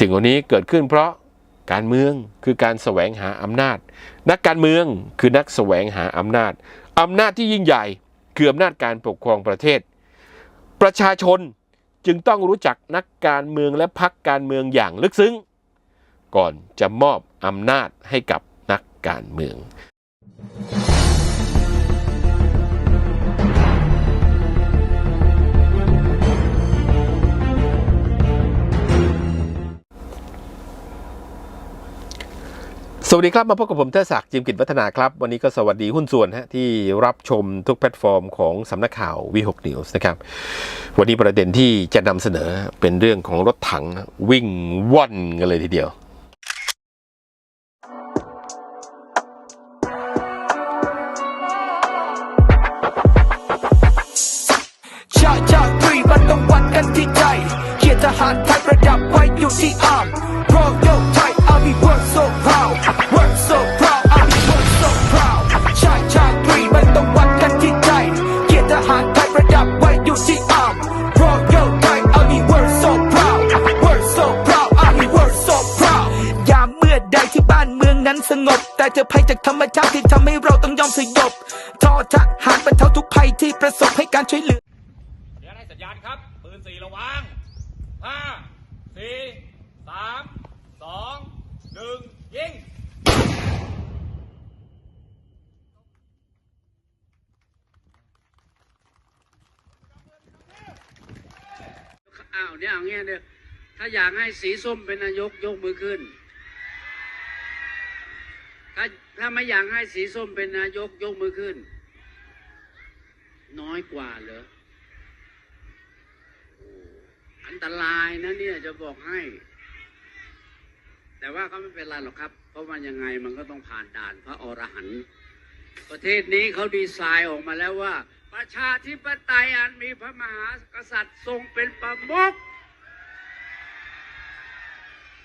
สิ่งเหล่านี้เกิดขึ้นเพราะการเมืองคือการแสวงหาอำนาจ นักการเมืองคือนักแสวงหาอำนาจอำนาจที่ยิ่งใหญ่คืออำนาจการปกครองประเทศ ประชาชนจึงต้องรู้จักนักการเมืองและพักการเมืองอย่างลึกซึ้ง ก่อนจะมอบอำนาจให้กับนักการเมือง สวัสดีครับ มาพบกับผมเทศศักดิ์จิมกิจวัฒนาครับ วันนี้ก็สวัสดีหุ้นส่วนฮะที่รับชมทุกแพลตฟอร์มของสำนักข่าววีหกนิวส์นะครับ วันนี้ประเด็นที่จะนำเสนอเป็นเรื่องของรถถังวิ่งว่อนกันเลยทีเดียวชาชาตรีมันต้องวัดกันที่ใจเกียรติทหารไทย การช่วยเหลือเดี๋ยวให้สัญญาณครับ ปืนสี่ระวังห้าสี่สามสองหนึ่งยิงอ้าวเนี่ยอย่างเงี้ยเนี่ยถ้าอยากให้สีส้มเป็นนายกยกมือขึ้น ถ้าถ้าไม่อยากให้สีส้มเป็นนายกยกมือขึ้น น้อยกว่าเหรออันตรายนะเนี่ยจะบอกให้ แต่ว่าก็ไม่เป็นไรหรอกครับ เพราะว่ายังไงมันก็ต้องผ่านด่านพระอรหันต์ประเทศนี้เขาดีไซน์ออกมาแล้วว่า ประชาธิปไตยอันมีพระมหากษัตริย์ทรงเป็นประมุข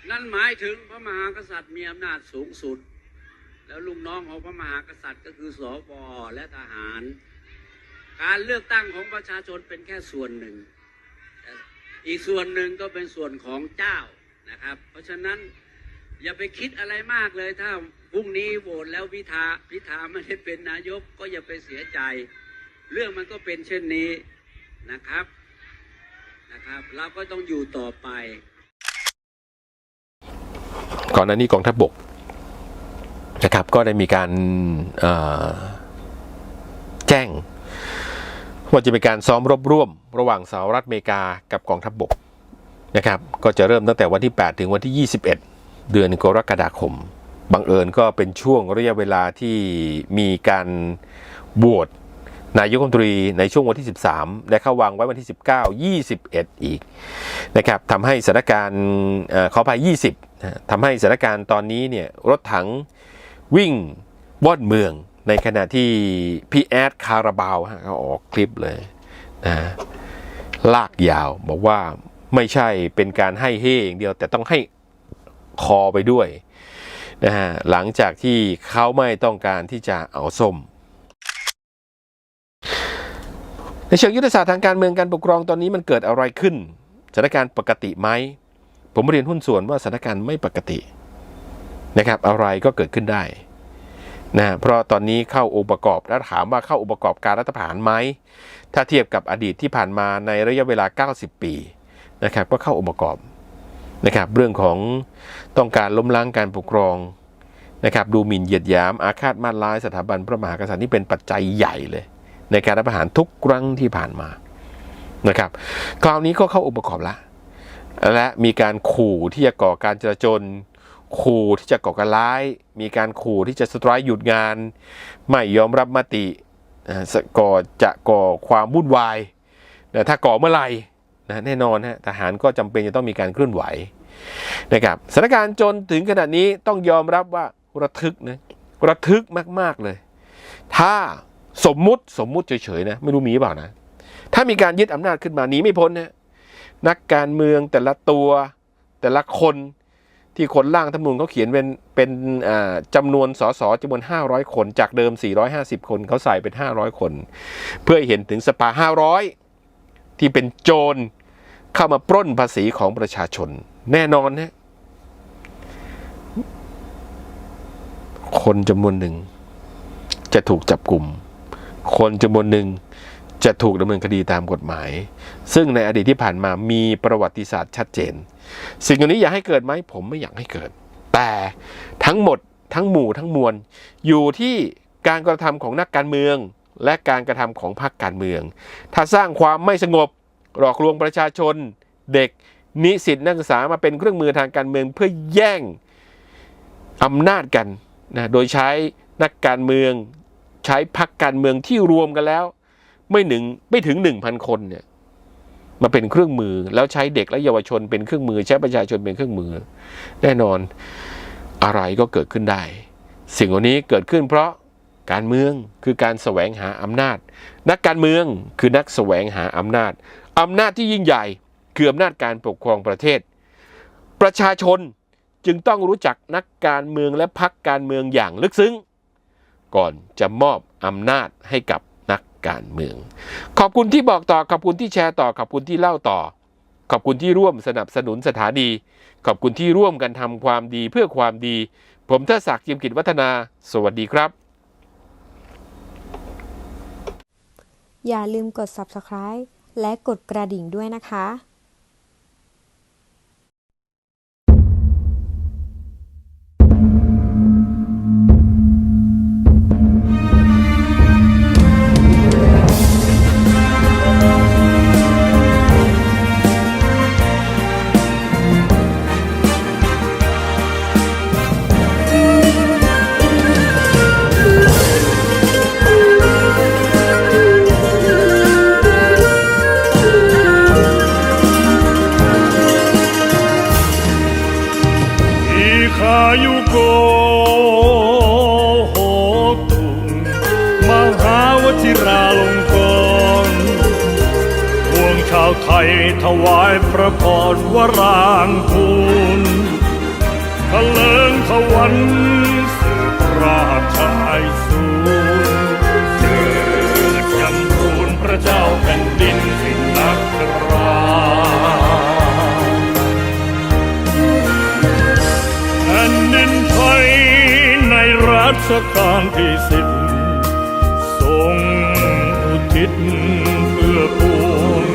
นั่นหมายถึงพระมหากษัตริย์มีอำนาจสูงสุด แล้วลูกน้องของพระมหากษัตริย์ก็คือสบวและทหาร การเลือกตั้งของประชาชนเป็นแค่ส่วนหนึ่ง อีกส่วนหนึ่งก็เป็นส่วนของเจ้านะครับ เพราะฉะนั้นอย่าไปคิดอะไรมากเลยถ้าพรุ่งนี้โหวตแล้วพิธาพิธาไม่ได้เป็นนายกก็อย่าไปเสียใจ เรื่องมันก็เป็นเช่นนี้นะครับนะครับ เราก็ต้องอยู่ต่อไป ก่อนหน้านี้กองทัพบกนะครับก็ได้มีการแจ้ง ว่าจะมีการซ้อมรบร่วม ระหว่างสหรัฐอเมริกากับกองทัพบกนะครับก็จะเริ่มตั้งแต่วันที่ 8 ถึงวันที่ 21 เดือนกรกฎาคม บังเอิญก็เป็นช่วงระยะเวลาที่มีการบวชนายกรัฐมนตรีในช่วงวันที่ 13 และเข้าวางไว้วันที่ 19 21 อีกนะครับทำให้สถานการณ์เอ่อขอภัย20ทำให้สถานการณ์ตอนนี้เนี่ยรถถังวิ่งวอนเมือง ในขณะที่พี่แอดคาราบาวฮะเขาออกคลิปเลยนะลากยาวบอกว่าไม่ใช่เป็นการให้เฮอย่างเดียว แต่ต้องให้คอไปด้วยนะฮะหลังจากที่เขาไม่ต้องการที่จะเอาส้ม ในเชิงยุทธศาสตร์ทางการเมืองการปกครองตอนนี้มันเกิดอะไรขึ้นสถานการณ์ปกติไหมผมเรียนหุ้นส่วนว่าสถานการณ์ไม่ปกตินะครับ อะไรก็เกิดขึ้นได้ นะเพราะตอนนี้เข้าองค์ประกอบแล้วถามว่าเข้าองค์ประกอบการรัฐประหารไหมถ้าเทียบกับอดีตที่ผ่านมาในระยะเวลา 90 ปีนะครับก็เข้าองค์ประกอบนะครับเรื่องของต้องการล้มล้างการปกครองนะครับดูหมิ่นเหยียดหยามอาฆาตมาร้ายสถาบันพระมหากษัตริย์นี่เป็นปัจจัยใหญ่เลย ในการรัฐประหารทุกครั้งที่ผ่านมานะครับคราวนี้ก็เข้าองค์ประกอบละและมีการขู่ที่จะก่อการจราจน ขู่ที่จะก่อการร้าย มีการขู่ที่จะสไตรค์หยุดงาน ไม่ยอมรับมติก่อจะก่อความวุ่นวายนะถ้าก่อเมื่อไหร่นะแน่นอนฮะทหารก็จำเป็นจะต้องมีการเคลื่อนไหวนะครับสถานการณ์จนถึงขนาดนี้ต้องยอมรับว่าระทึกนะระทึกมาก ๆ เลย ถ้าสมมุติสมมุติเฉยๆนะไม่รู้มีหรือเปล่านะ ถ้ามีการยึดอำนาจขึ้นมาหนีไม่พ้นนะนักการเมืองแต่ละตัวแต่ละคน ที่คนล่างธรรมนูญเขาเขียนเป็นเป็นจำนวนสสจำนวน 500 คน จากเดิม 450 คนเขาใส่เป็น 500 คน เพื่อเห็นถึงสภา 500 ที่เป็นโจรเข้ามาปล้นภาษีของประชาชน แน่นอนนะคนจำนวนหนึ่ง จะถูกจับกลุ่ม คนจำนวนหนึ่ง จะถูกดำเนินคดีตามกฎหมาย ซึ่งในอดีตที่ผ่านมามีประวัติศาสตร์ชัดเจน สิ่งเหล่านี้อยากให้เกิดไหมผมไม่อยากให้เกิด แต่ทั้งหมดทั้งหมู่ทั้งมวลอยู่ที่การกระทำของนักการเมือง และการกระทำของพรรคการเมือง ถ้าสร้างความไม่สงบหลอกลวงประชาชน เด็กนิสิตนักศึกษามาเป็นเครื่องมือทางการเมืองเพื่อแย่งอำนาจกันนะโดยใช้นักการเมือง ใช้พรรคการเมืองที่รวมกันแล้ว ไม่หนึ่งไม่ถึงหนึ่งพันคนเนี่ยมาเป็นเครื่องมือแล้วใช้เด็กและเยาวชนเป็นเครื่องมือ ใช้ประชาชนเป็นเครื่องมือ แน่นอนอะไรก็เกิดขึ้นได้ สิ่งเหล่านี้เกิดขึ้นเพราะการเมืองคือการแสวงหาอำนาจ นักการเมืองคือนักแสวงหาอำนาจอำนาจที่ยิ่งใหญ่คืออำนาจการปกครองประเทศ ประชาชนจึงต้องรู้จักนักการเมืองและพรรคการเมืองอย่างลึกซึ้ง ก่อนจะมอบอำนาจให้กับ การเมือง ขอบคุณที่บอกต่อ ขอบคุณที่แชร์ต่อ ขอบคุณที่เล่าต่อ ขอบคุณที่ร่วมสนับสนุนสถานี ขอบคุณที่ร่วมกันทำความดีเพื่อความดี ผมเทศศักดิ์ยิมกิจวัฒนา สวัสดีครับ อย่าลืมกด subscribe และกดกระดิ่งด้วยนะคะ ถวายพระพรวรางคูณทะเลิงทวันสืบราชไอสูรเจิดจำรูนพระเจ้าแผ่นดินสินนักราแผ่นดินไทยในรัชกาลที่สิบทรงอุทิศเพื่อปวง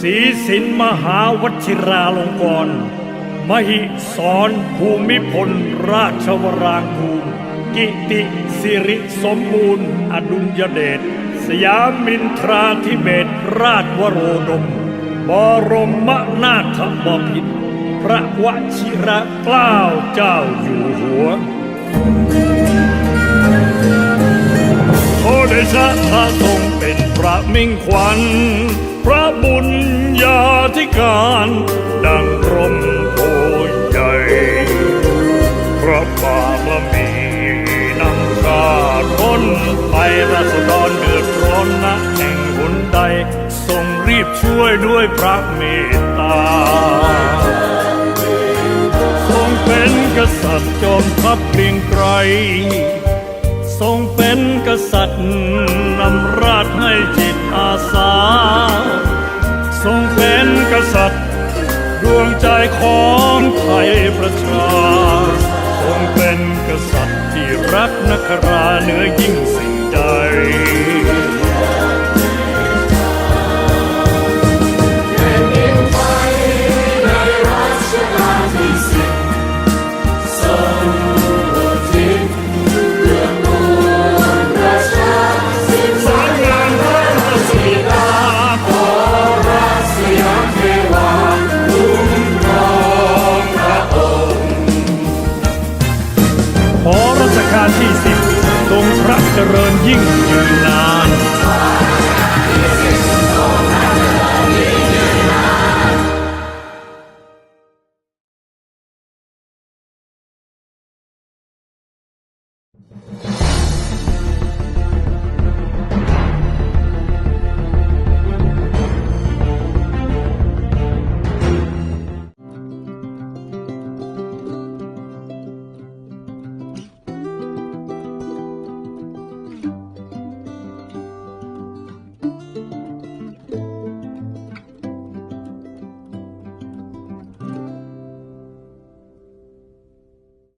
ศีสินมหาวชิราลงกรณมหิสรภูมิพล ราชวรางคูลกิติสิริสมบูรณ์ อดุลยเดช สยามินทราธิเบศราชวโรดม บรมนาถบพิตรพระวชิระเกล้าเจ้าอยู่หัวโอเดชะพระทรงเป็นพระมิ่งขวัญ ระบุญญาธิการดังร่มโพใหญ่พระบารมีนำชาล้นไปราษฎรเดือดร้อนนะแห่งหนใดทรงรีบช่วยด้วยพระเมตตาทรงเป็นกษัตริย์จอมทัพเกรียงไกรทรงเป็นกษัตริย์นำราชให้จิตอาสา สัตย์ดวงใจของไทยประชาคงเป็นกษัตริย์ที่รักนักราเหนือยิ่งสิ่งใด เจริญยิ่งยืนนาน